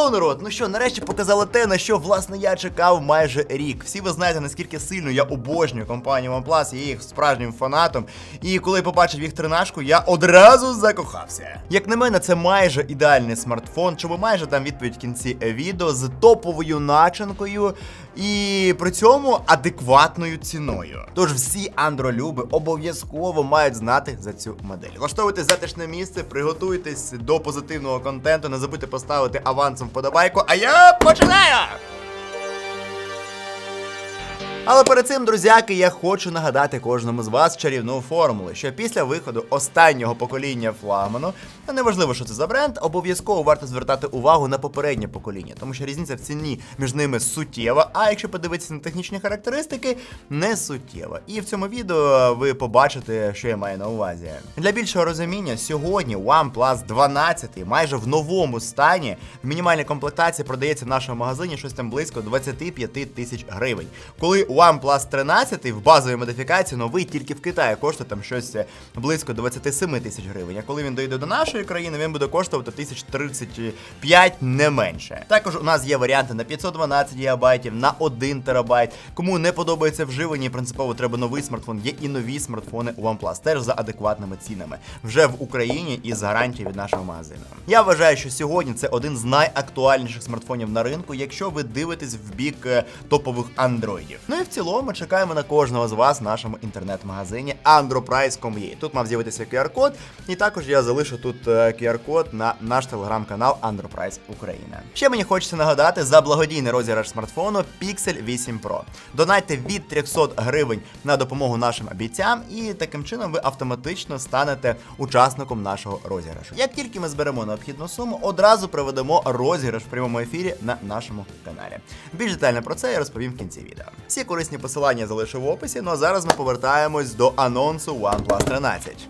Хеллоу, народ! Ну що, нарешті показали те, на що власне я чекав майже рік. Всі ви знаєте, наскільки сильно я обожнюю компанію OnePlus, я їх справжнім фанатом. І коли побачив їх тринашку, я одразу закохався. Як на мене, це майже ідеальний смартфон, чому майже дам відповідь в кінці відео з топовою начинкою і при цьому адекватною ціною. Тож всі андролюби обов'язково мають знати за цю модель. Влаштовуйте затишне місце, приготуйтесь до позитивного контенту, не забудьте поставити авансом вподобайку, а я починаю! Але перед цим, друзяки, я хочу нагадати кожному з вас чарівну формулу, що після виходу останнього покоління флагману, а неважливо, що це за бренд, обов'язково варто звертати увагу на попереднє покоління, тому що різниця в ціні між ними суттєва. А якщо подивитися на технічні характеристики, не суттєва. І в цьому відео ви побачите, що я маю на увазі. Для більшого розуміння, сьогодні OnePlus 12 майже в новому стані в мінімальній комплектації продається в нашому магазині щось там близько 25 тисяч гривень. Коли OnePlus 13 в базовій модифікації новий тільки в Китаї коштує там щось близько 27 тисяч гривень. А коли він дойде до нашої країни, він буде коштувати 1035 не менше. Також у нас є варіанти на 512 ГБ, на 1 ТБ. Кому не подобається вживані, принципово треба новий смартфон. Є і нові смартфони OnePlus, теж за адекватними цінами. Вже в Україні і з гарантією від нашого магазину. Я вважаю, що сьогодні це один з найактуальніших смартфонів на ринку, якщо ви дивитесь в бік е, топових андроїдів. Ну і в цілому чекаємо на кожного з вас в нашому інтернет-магазині androprice.com.ua. Тут мав з'явитися QR-код, і також я залишу тут е, QR-код на наш телеграм-канал Androprice Україна. Ще мені хочеться нагадати за благодійний розіграш смартфону Pixel 8 Pro. Донайте від 300 гривень на допомогу нашим бійцям, і таким чином ви автоматично станете учасником нашого розіграшу. Як тільки ми зберемо необхідну суму, одразу проведемо розіграш в прямому ефірі на нашому каналі. Більш детально про це я розповім в кінці відео. Всі корисні посилання залишу в описі. Ну а зараз ми повертаємось до анонсу OnePlus 13.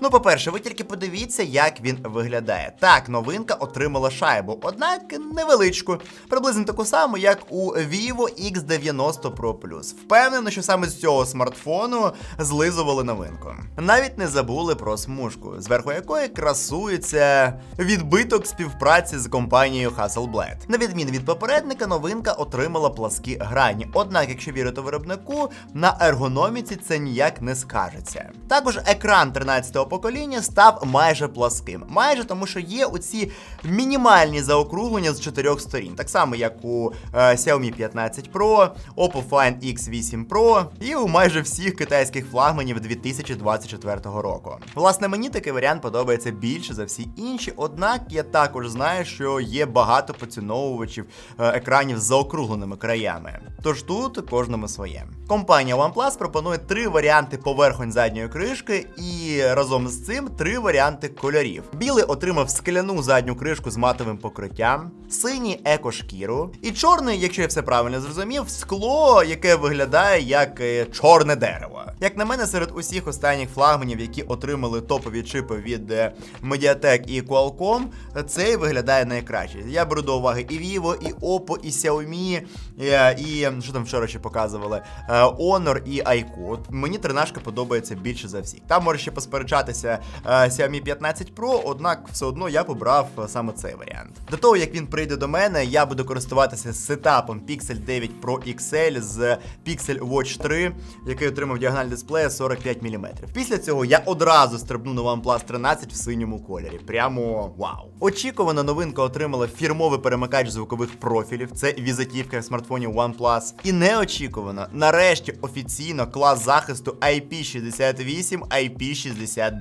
Ну, по-перше, ви тільки подивіться, як він виглядає. Так, новинка отримала шайбу, однак невеличку, приблизно таку саму, як у Vivo X90 Pro Plus. Впевнено, що саме з цього смартфону злизували новинку. Навіть не забули про смужку, зверху якої красується відбиток співпраці з компанією Hasselblad. На відміну від попередника, новинка отримала пласкі грані. Однак, якщо вірити виробнику, на ергономіці це ніяк не скажеться. Також екран 13-го покоління став майже пласким. Майже тому, що є оці мінімальні заокруглення з чотирьох сторін. Так само, як у е, Xiaomi 15 Pro, Oppo Find X8 Pro і у майже всіх китайських флагманів 2024 року. Власне, мені такий варіант подобається більше за всі інші, однак я також знаю, що є багато поціновувачів е, екранів з заокругленими краями. Тож тут кожному своє. Компанія OnePlus пропонує три варіанти поверхонь задньої кришки і разом з цим три варіанти кольорів. Білий отримав скляну задню кришку з матовим покриттям, синій екошкіру, і чорний, якщо я все правильно зрозумів, скло, яке виглядає як е, чорне дерево. Як на мене, серед усіх останніх флагманів, які отримали топові чипи від е, Mediatek і Qualcomm, цей виглядає найкраще. Я беру до уваги і Vivo, і Oppo, і Xiaomi, е, і що там вчора ще показували, Honor і iQOO. Мені тринашка подобається більше за всіх. Там може ще посперечатися е, Xiaomi 15 Pro, однак все одно я побрав е, саме цей варіант. До того як він прийде до мене, я буду користуватися сетапом Pixel 9 Pro XL з Pixel Watch 3, який отримав діагональ дисплея 45 мм. Після цього я одразу стрибну на OnePlus 13 в синьому кольорі. Прямо вау. Очікувана новинка отримала фірмовий перемикач звукових профілів. Це візитівка в смартфоні OnePlus. І неочікувано, нарешті офіційно клас захисту IP68, IP69.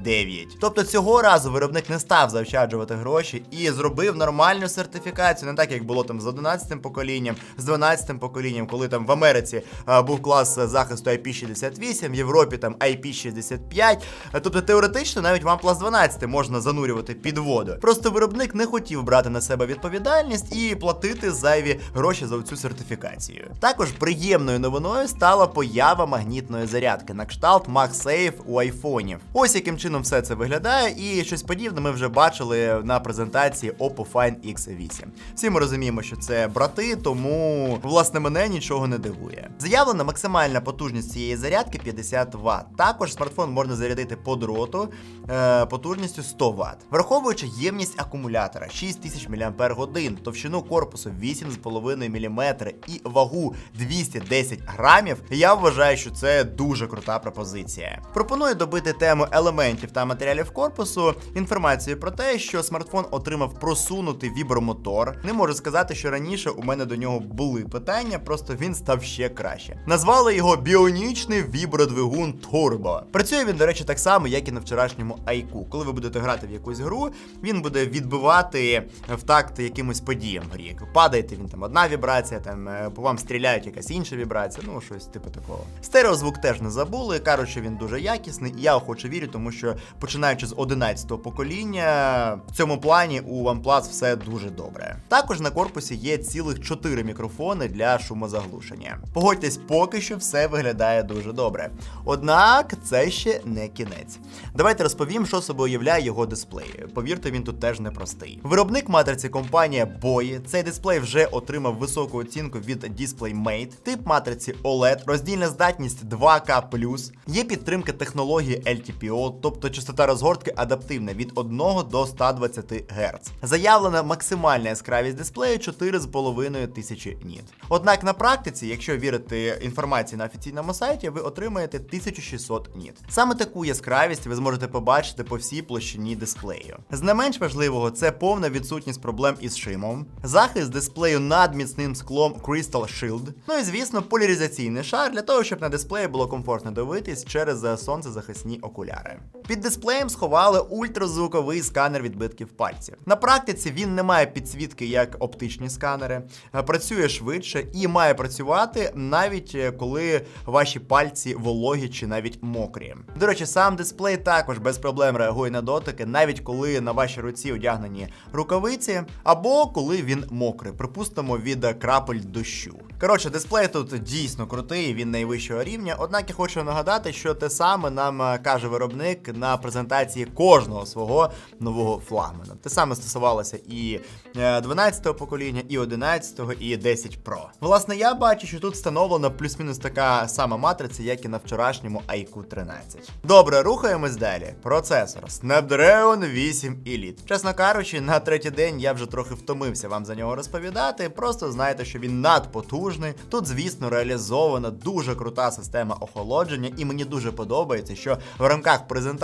Тобто цього разу виробник не став заощаджувати гроші і зробив нормальну сертифікацію, не так як було там з 11 поколінням, з 12 поколінням, коли там в Америці а, був клас захисту IP68, в Європі там IP65. Тобто теоретично навіть OnePlus 12 можна занурювати під воду. Просто виробник не хотів брати на себе відповідальність і платити зайві гроші за цю сертифікацію. Також приємною новиною стала поява магнітної зарядки на кшталт MagSafe у айфонів. Ось яким чином чином все це виглядає, і щось подібне ми вже бачили на презентації Oppo Find X8. Всі ми розуміємо, що це брати, тому власне мене нічого не дивує. Заявлена максимальна потужність цієї зарядки 50 Вт. Також смартфон можна зарядити по дроту е, потужністю 100 Вт. Враховуючи ємність акумулятора 6000 мАч, товщину корпусу 8,5 мм і вагу 210 грамів, я вважаю, що це дуже крута пропозиція. Пропоную добити тему елементів та матеріалів корпусу інформацію про те, що смартфон отримав просунутий вібромотор. Не можу сказати, що раніше у мене до нього були питання, просто він став ще краще. Назвали його біонічний вібродвигун Turbo. Працює він, до речі, так само, як і на вчорашньому IQ. Коли ви будете грати в якусь гру, він буде відбивати в такт якимось подіям в грі. Падаєте він там одна вібрація, там е, по вам стріляють якась інша вібрація, ну щось типу такого. Стереозвук теж не забули. Кажуть, що він дуже якісний, і я охоче вірю, тому що починаючи з 11-го покоління, в цьому плані у OnePlus все дуже добре. Також на корпусі є цілих 4 мікрофони для шумозаглушення. Погодьтесь, поки що все виглядає дуже добре. Однак це ще не кінець. Давайте розповім, що собою уявляє його дисплей. Повірте, він тут теж непростий. Виробник матриці компанія Boyi. Цей дисплей вже отримав високу оцінку від DisplayMate. Тип матриці OLED, роздільна здатність 2К+, є підтримка технології LTPO, тобто частота розгортки адаптивна від 1 до 120 Гц. Заявлена максимальна яскравість дисплею 4,5 тисячі ніт. Однак на практиці, якщо вірити інформації на офіційному сайті, ви отримаєте 1600 ніт. Саме таку яскравість ви зможете побачити по всій площині дисплею. З не менш важливого, це повна відсутність проблем із шимом, захист дисплею над міцним склом Crystal Shield, ну і звісно, поляризаційний шар для того, щоб на дисплеї було комфортно дивитись через сонцезахисні окуляри. Під дисплеєм сховали ультразвуковий сканер відбитків пальців. На практиці він не має підсвітки як оптичні сканери, е, працює швидше і має працювати навіть е, коли ваші пальці вологі чи навіть мокрі. До речі, сам дисплей також без проблем реагує на дотики, навіть коли на вашій руці одягнені рукавиці, або коли він мокрий, припустимо, від крапель дощу. Коротше, дисплей тут дійсно крутий, він найвищого рівня. Однак я хочу нагадати, що те саме нам е, каже виробник на презентації кожного свого нового флагмана. Те саме стосувалося і 12-го покоління, і 11-го, і 10 Pro. Власне, я бачу, що тут встановлена плюс-мінус така сама матриця, як і на вчорашньому IQ 13. Добре, рухаємось далі. Процесор Snapdragon 8 Elite. Чесно кажучи, на третій день я вже трохи втомився вам за нього розповідати. Просто знайте, що він надпотужний. Тут, звісно, реалізована дуже крута система охолодження, і мені дуже подобається, що в рамках презентації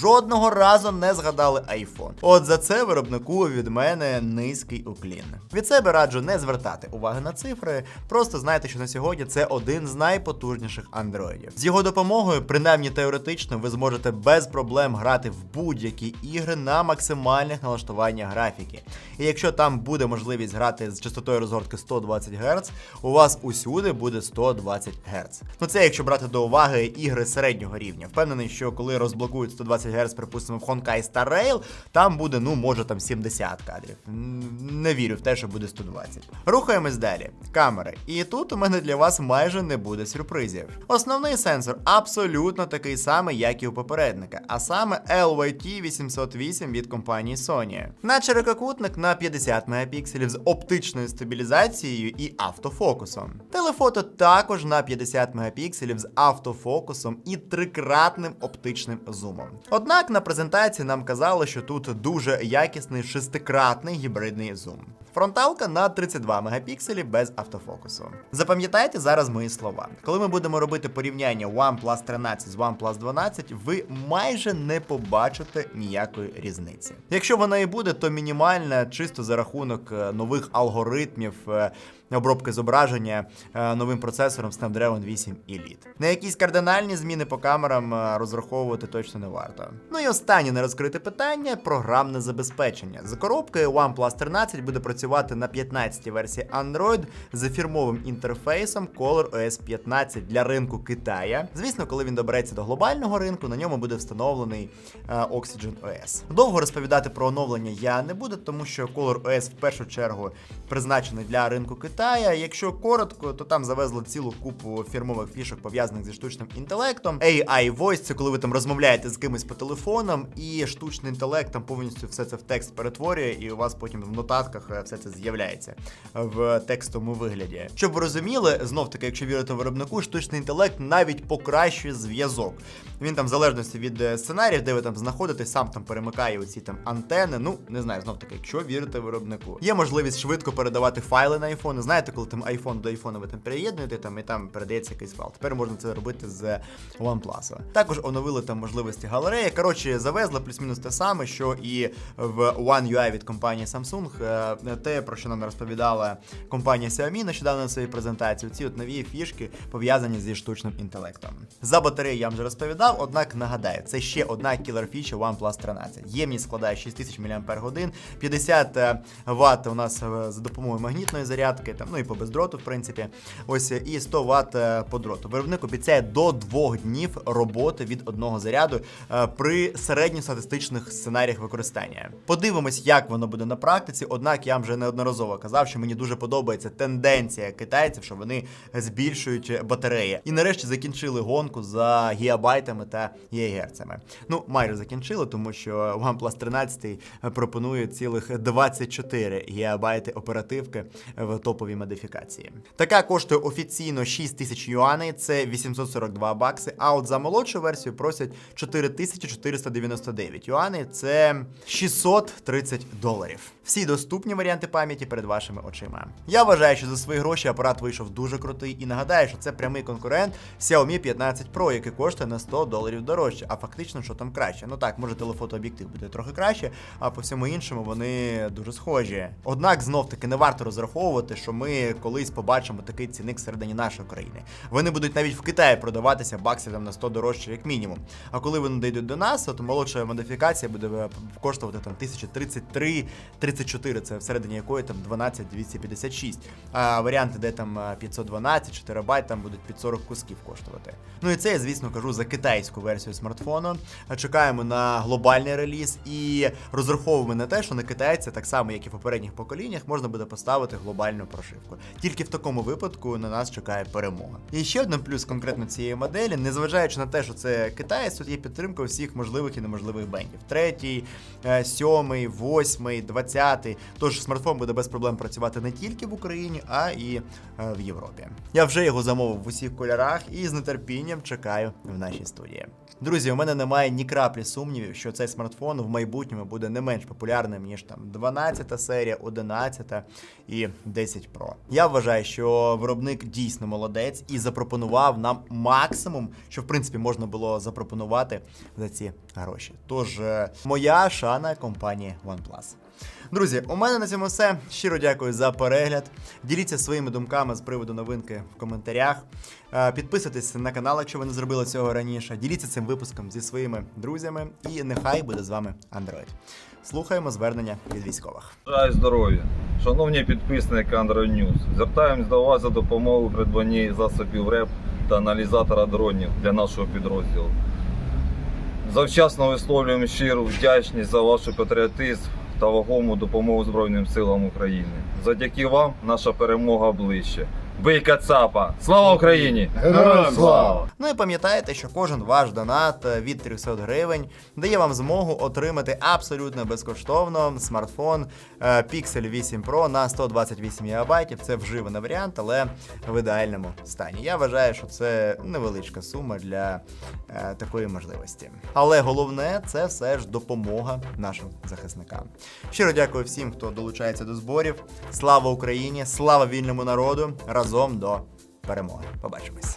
жодного разу не згадали iPhone. От за це виробнику від мене низький уклін. Від себе раджу не звертати уваги на цифри. Просто знайте, що на сьогодні це один з найпотужніших андроїдів. З його допомогою, принаймні теоретично, ви зможете без проблем грати в будь-які ігри на максимальних налаштуваннях графіки. І якщо там буде можливість грати з частотою розгортки 120 Гц, у вас усюди буде 120 Гц. Ну це якщо брати до уваги ігри середнього рівня. Впевнений, що коли розблокують 120 Гц, припустимо, в Honkai Star Rail, там буде, ну, може там 70 кадрів. Не вірю в те, що буде 120. Рухаємось далі. Камери. І тут у мене для вас майже не буде сюрпризів. Основний сенсор абсолютно такий самий, як і у попередника, а саме LYT 808 від компанії Sony. Наче рекокутник на 50 мегапікселів з оптичною стабілізацією і автофокусом. Телефото також на 50 мегапікселів з автофокусом і трикратним оптичним зумом. Однак на презентації нам казали, що тут дуже якісний шестикратний гібридний зум. Фронталка на 32 мегапікселі без автофокусу. Запам'ятайте зараз мої слова. Коли ми будемо робити порівняння OnePlus 13 з OnePlus 12, ви майже не побачите ніякої різниці. Якщо вона і буде, то мінімальна, чисто за рахунок е, нових алгоритмів. е, Обробки зображення е, новим процесором Snapdragon 8 Elite. На якісь кардинальні зміни по камерам розраховувати точно не варто. Ну і останнє нерозкрите питання програмне забезпечення. За коробкою OnePlus 13 буде працювати працювати на 15-й версії Android з фірмовим інтерфейсом Color OS 15 для ринку Китая. Звісно, коли він добереться до глобального ринку, на ньому буде встановлений е, Oxygen OS. Довго розповідати про оновлення я не буду, тому що Color OS в першу чергу призначений для ринку Китая. Якщо коротко, то там завезли цілу купу фірмових фішок пов'язаних зі штучним інтелектом. AI Voice – це коли ви там розмовляєте з кимось по телефонам, і штучний інтелект там повністю все це в текст перетворює, і у вас потім в нотатках е, все це з'являється в текстовому вигляді. Щоб ви розуміли, знов таки, якщо вірити виробнику, штучний інтелект навіть покращує зв'язок. Він там, в залежності від е, сценаріїв, де ви там знаходитесь, сам там перемикає оці там антени. Ну не знаю, знов таки, якщо вірити виробнику. Є можливість швидко передавати файли на iPhone. Знаєте, коли там iPhone до iPhone ви там переєднуєте, там і там передається якийсь файл. Тепер можна це робити з OnePlus. Також оновили там можливості галереї. Коротше, завезли плюс-мінус те саме, що і в One UI від компанії Samsung. Е, Те, про що нам розповідала компанія Xiaomi нещодавно на своїй презентації. Ці от нові фішки пов'язані зі штучним інтелектом. За батареї я вам вже розповідав, однак нагадаю, це ще одна кілер фіча OnePlus 13. Ємність складає 6000 мАч, 50 Вт у нас е, за допомогою магнітної зарядки, там, ну і по бездроту, в принципі. Ось і 100 Вт е, по дроту. Виробник обіцяє до двох днів роботи від одного заряду е, при середньостатистичних сценаріях використання. Подивимось, як воно буде на практиці. Однак я вам вже неодноразово казав, що мені дуже подобається тенденція китайців, що вони збільшують батареї. І нарешті закінчили гонку за гігабайтами та гігагерцами. Ну, майже закінчили, тому що OnePlus 13 пропонує цілих 24 гігабайти оперативки в топовій модифікації. Така коштує офіційно 6 тисяч юаней, це 842 бакси. А от за молодшу версію просять 4499 юаней, це 630 доларів. Всі доступні варіанти пам'яті перед вашими очима. Я вважаю, що за свої гроші апарат вийшов дуже крутий і нагадаю, що це прямий конкурент Xiaomi 15 Pro, який коштує на 100 доларів дорожче, а фактично, що там краще. Ну так, може телефотооб'єктив буде трохи краще, а по всьому іншому вони дуже схожі. Однак знов таки не варто розраховувати, що ми колись побачимо такий цінник всередині нашої країни. Вони будуть навіть в Китаї продаватися баксів там на 100 дорожче, як мінімум. А коли вони дійдуть до нас, то молодша модифікація буде е, коштувати там 1033 34 це всередині якої там 12 256. А варіанти, де там е, 512 чи терабайт, там будуть під 40 кусків коштувати. Ну і це я, звісно, кажу за китайську версію смартфону. Чекаємо на глобальний реліз і розраховуємо на те, що на китайця, так само як і в попередніх поколіннях, можна буде поставити глобальну прошивку. Тільки в такому випадку на нас чекає перемога. І ще один плюс конкретно цієї моделі, незважаючи на те, що це китаєць, тут є підтримка всіх можливих і неможливих бендів. Третій, е, сьомий, восьмий, двадцятий. Тож смартфон буде без проблем працювати не тільки в Україні, а і е, в Європі. Я вже його замовив в усіх кольорах і з нетерпінням чекаю в нашій студії. Друзі, у мене немає ні краплі сумнівів, що цей смартфон в майбутньому буде не менш популярним, ніж там 12 серія, 11 і 10 Pro. Я вважаю, що виробник дійсно молодець і запропонував нам максимум, що в принципі можна було запропонувати за ці гроші. Тож, е, моя шана компанії OnePlus. Друзі, у мене на цьому все. Щиро дякую за перегляд. Діліться своїми думками з приводу новинки в коментарях. Е, Підписуйтесь на канал, якщо ви не зробили цього раніше. Діліться цим випуском зі своїми друзями. І нехай буде з вами Android. Слухаємо звернення від військових. Бажаю здоров'я. Шановні підписники Android News, звертаємось до вас за допомогою у придбанні засобів РЕП та аналізатора дронів для нашого підрозділу. Завчасно висловлюємо щиру вдячність за ваш патріотизм та вагому допомогу Збройним силам України. Завдяки вам наша перемога ближче. Бий Кацапа! Слава Україні! Героям слава! Ну і пам'ятайте, що кожен ваш донат е, від 300 гривень дає вам змогу отримати абсолютно безкоштовно смартфон е, Pixel 8 Pro на 128 ГБ. Це вживаний варіант, але в ідеальному стані. Я вважаю, що це невеличка сума для е, такої можливості. Але головне це все ж допомога нашим захисникам. Щиро дякую всім, хто долучається до зборів. Слава Україні! Слава вільному народу! Разом до перемоги! Побачимось!